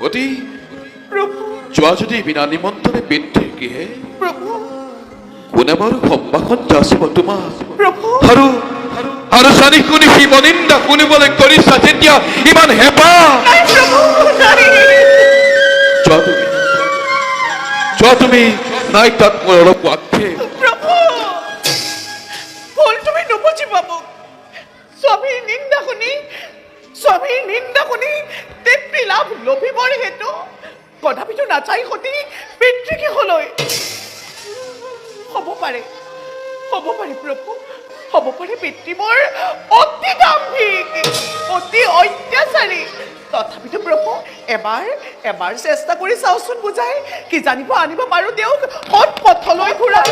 অতি যদি বিনা নিমন্ত্ৰণে পিতৃৰ গৃহে কোনে বাৰু সম্ভাষণ যাচিব তোমাক আৰু আৰু জানি শুনি শিৱ নিন্দা শুনিবলৈ কৰিছা যেতিয়া ইমান হেঁপাহ যোৱা তুমি যোৱা তুমি নাই তাত মোৰ অলপ আক্ষেপ। স্বামীৰ নিন্দা শুনি স্বামীৰ নিন্দা শুনি লাভ লভিবৰ হেতু তথাপিতো নাচাই সতি পিতৃগৃহলৈ হ'ব পাৰে হ'ব পাৰে প্ৰভু হ'ব পাৰে পিতৃ মোৰ অতি গাম্ভীৰ অতি অত্যাচাৰী তথাপিতো প্ৰভু এবাৰ এবাৰ চেষ্টা কৰি চাওচোন বুজাই কি জানিব আনিব পাৰোঁ তেওঁক সৎ পথলৈ ঘূৰাই।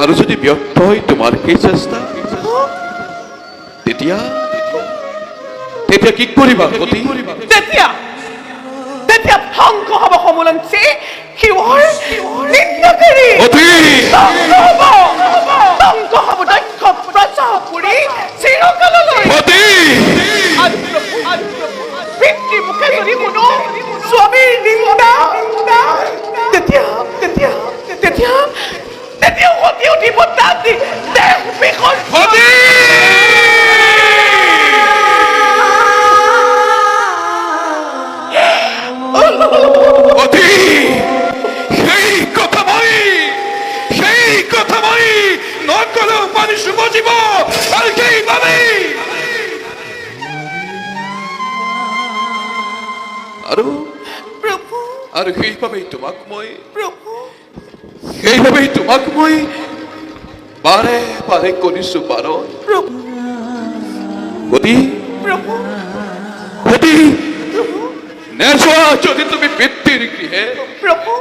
আৰু যদি ব্যৰ্থ হয় তোমাৰ সেই চেষ্টা, তেতিয়া তেতিয়া কি কৰিবা সতী তেতিয়া তেতিয়া ধ্বংস হ'ব সমুলঞ্চি শিৱৰ নিন্দকাৰী। সতী ধ্বংস হ'ব ধ্বংস হ'ব দক্ষ প্ৰজাপুৰী চিৰকাললৈ। সতী পিতৃ মুখে যদি শুনো প্ৰভু আৰু সেইবাবেই তোমাক মই প্ৰভু সেইবাবেই তোমাক মই বাৰে বাৰে কৰিছো প্ৰভু গতি প্ৰভু গতি নেযোৱা যদি তুমি পিতৃৰ গৃহে। প্ৰভু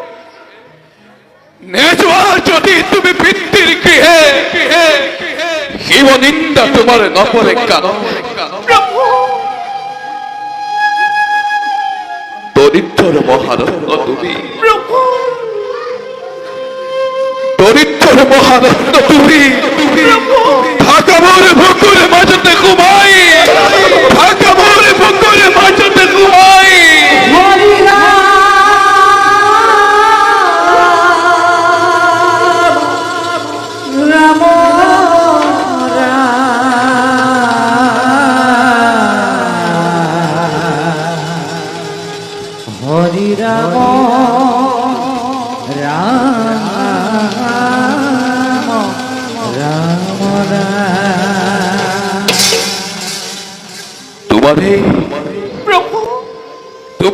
নেযোৱা যদি তুমি পিতৃৰ গৃহে। শিৱ নিন্দা তোমাৰ নপৰে কাণত দৰিদ্ৰৰ মহারত্ন তুমি। দরিদ্র মহারত্ন তুমি। মাঝে মাঝে মাজতে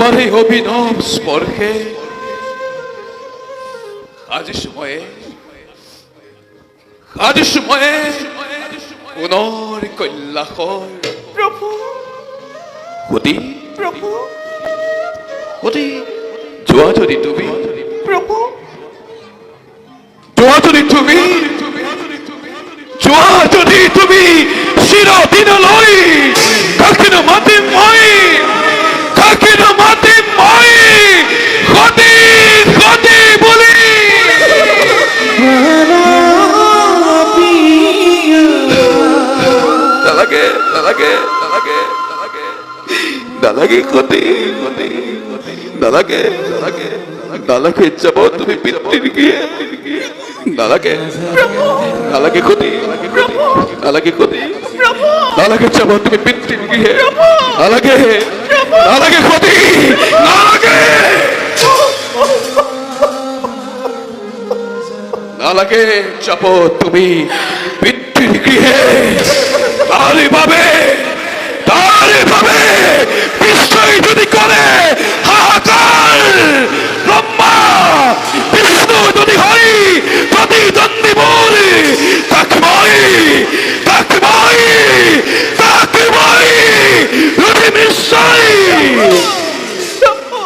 তোমার এই অভিনব স্পর্শে আজ সময়ে আজ সময়ে পুনৰ কল্যাশৰ প্ৰভু সতী প্ৰভু সতী যোৱা যদি তুমি প্ৰভু যোৱা যদি তুমি যোৱা যদি তুমি। সতী নালাগে নালাগে নালাগে যাব তুমি নালাগে সতী নালাগে সতী প্ৰভু নালাগে যাব তুমি নালাগে নালাগে সতী নালাগে নালাগে যাব তুমি পিতৃৰ গৃহে তাৰে বাবে তাৰে বাবে যদি কৰে ব্ৰহ্মা বিষ্ণু যদি হয় প্ৰতিদ্বন্দ্বী মোৰ তাক মই তাক মই তাক মই নিশ্চয়। প্ৰভু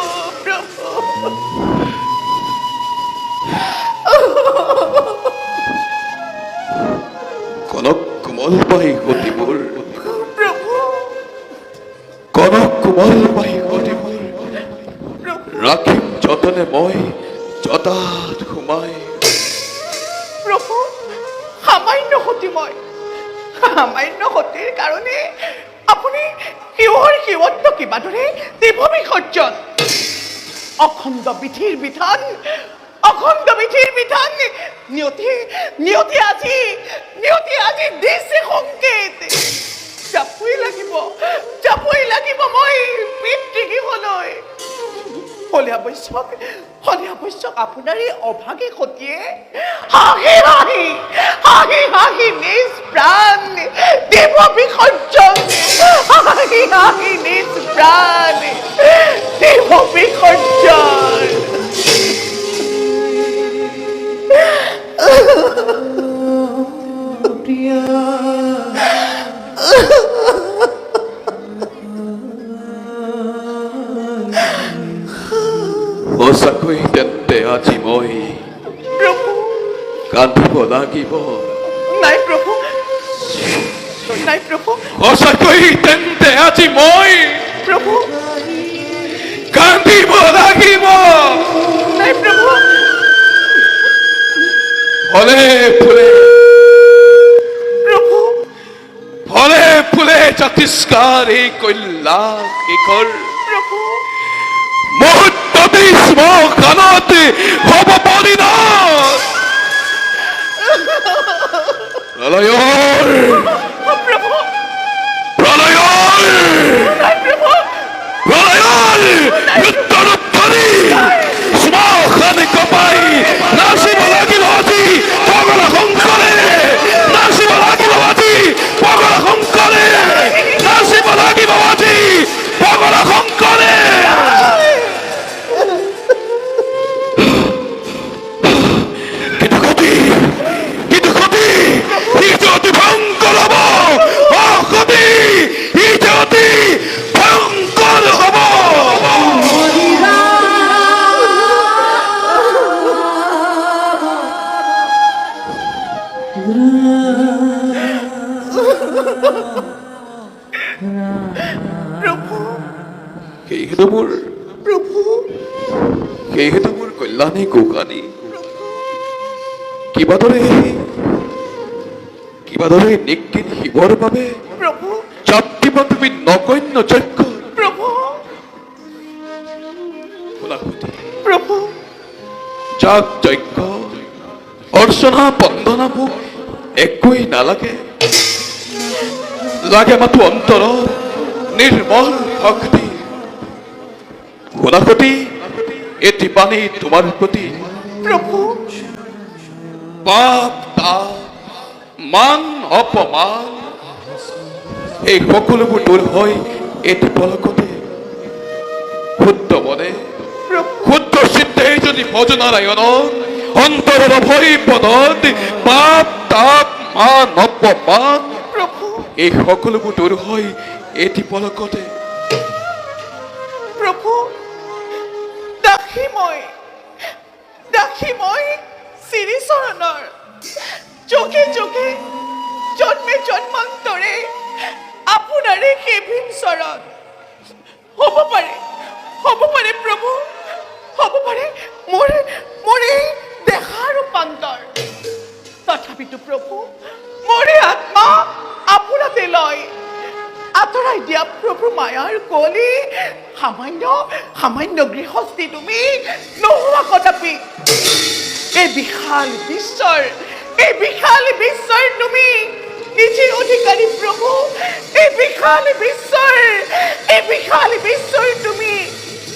প্ৰভু কনক কোমল পাই গতি কনক গতি মোৰ প্ৰভু ৰাখিম যতনে মই জতাত সোমাই প্ৰভু সামান্য সতী মই সামান্য সতীৰ কাৰণে আপুনি শিৱৰ শিৱত্ব কিবাদৰে দিব বিসৰ্জন? অখণ্ড বিধিৰ বিধান, অখণ্ড বিধিৰ বিধান। নিয়তি নিয়তি আজি নিয়তি আজি দিছে সংকেত। যাবই লাগিব হলে আৱশ্যক হলে আৱশ্যক আপোনাৰ এই অভাগী সতীয়ে হাঁহি হাঁহি হাঁহি হাঁহি নিজ প্ৰাণ দিব বিসৰ্জন হাঁহি হাঁহি নিজ প্ৰাণ দিব বিসৰ্জন লাগিব প্ৰভু ফলে ফুলে। প্ৰভু ফলে ফুলে জাতিষ্কাৰ এই কল্যাণ শিখৰ প্ৰভু মুহূৰ্ততে শ্মশানত হ'ব পৰিণত প্ৰলয়ৰ প্ৰভু প্ৰলয়ৰ সেইহেতু মোৰ কল্যাণী কৌকানী কিবাদৰে কিবাদৰে নিকিন শিৱৰ বাবে? প্ৰভু। জাতিবা তুমি নগণ্য যজ্ঞ। প্ৰভু। প্ৰভু। যাগ যজ্ঞ অৰ্চনা বন্দনা মোক একোৱেই নালাগে। লাগে মাথো অন্তৰৰ নিৰ্মল ভক্তি। শুনাসতি এটি পানী তোমাৰ প্ৰতি প্ৰভু পাপ তাপ মান অপমান। এই সকলোবোৰ দূৰ হৈ এটি পলকতে। শুদ্ধ মনে শুদ্ধ চিন্তাই যদি ভজনাৰায়ণ অন্তৰৰ ভয় পদত পাপ তাপ মান অপমান। এই সকলোবোৰ দূৰ হৈ এটি পলকতে। প্ৰভু মই দাসী মই শ্ৰীচৰণৰ যোগে যোগে জন্মে জন্মান্তৰে আপোনাৰে সেভিন চৰণ হ'ব পাৰে হ'ব পাৰে প্ৰভু, হ'ব পাৰে মোৰ মোৰ এই দেহা ৰূপান্তৰ। তথাপিতো প্ৰভু, মোৰ আত্মা আপোনাতে লয়। আঁতৰাই দিয়া প্ৰভু মায়াৰ কলি সামান্য সামান্য গৃহস্থী তুমি। নোহোৱা কদাপি এই বিশাল বিশ্বৰ, এই বিশাল বিশ্বৰ তুমি নিজে অধিকাৰী প্ৰভু, এই বিশাল বিশ্বৰ, এই বিশাল বিশ্বৰ তুমি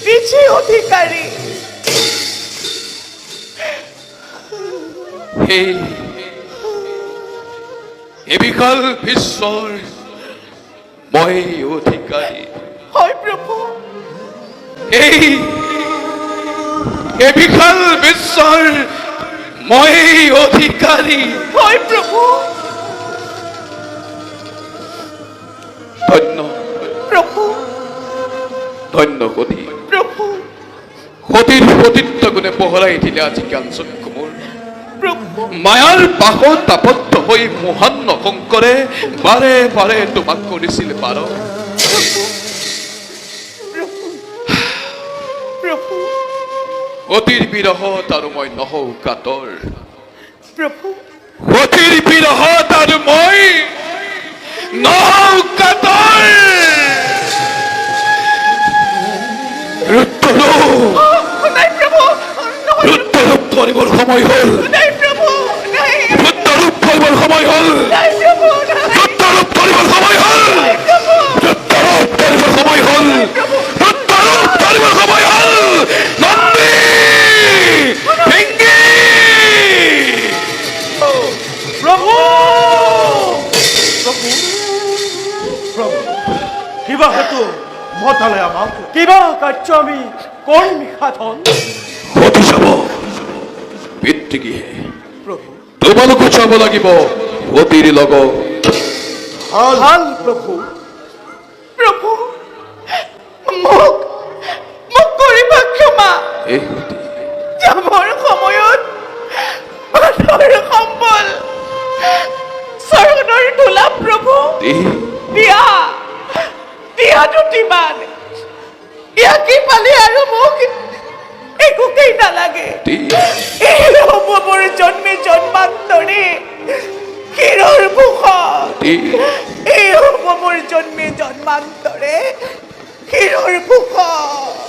নিজে অধিকাৰী। এই বিশাল বিশ্বৰ, মই অধিকাৰী। এই বিশাল বিশ্বৰ মই অধিকাৰী হয় প্ৰভু ধন্য। প্ৰভু ধন্য সতী প্ৰভু সতীৰ সতীত্ব গুণে পোহৰাই দিলে আজি কাঞ্চন প্ৰভু মায়াৰ বাহত আবদ্ধ হৈ মোহান্ন শংকৰে বাৰে বাৰে তোমাক কৰিছিল বাৰ। অতির বিরহ মই নহ কাতর। প্রভু। অতির বিরহ তারুময় নহ কাতর। রুদ্ররূপ ধরিবর সময় হল। রুদ্ররূপ ধরিবর সময় হল। রুদ্ররূপ ধরিবর সময় হল। রুদ্ররূপ ধরিবর সময় হল। মতালে আমাক। কিবা কাৰ্য আমি কৰিম সাধন সতী চাব পিতৃগৃহে প্ৰভু। তোমালোকো চাব লাগিব সতীৰ লগত ভালো প্ৰভু। প্ৰভু। এই মোৰ জন্মে জন্মান্তৰে ক্ষীৰৰ ভূষণ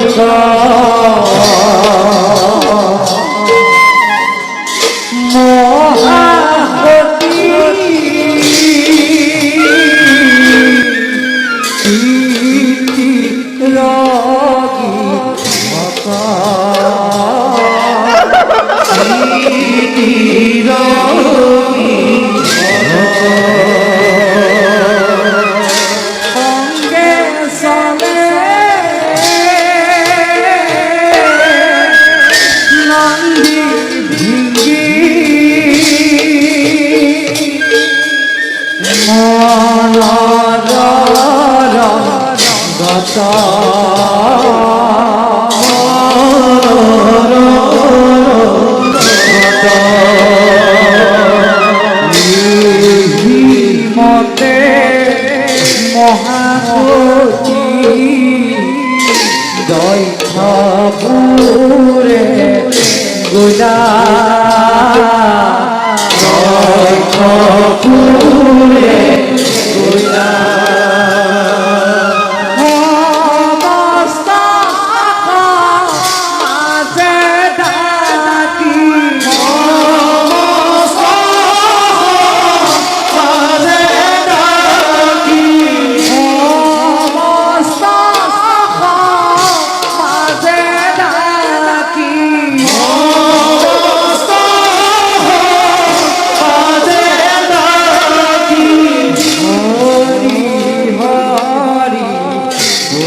সঙ্গে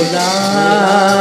ভোলা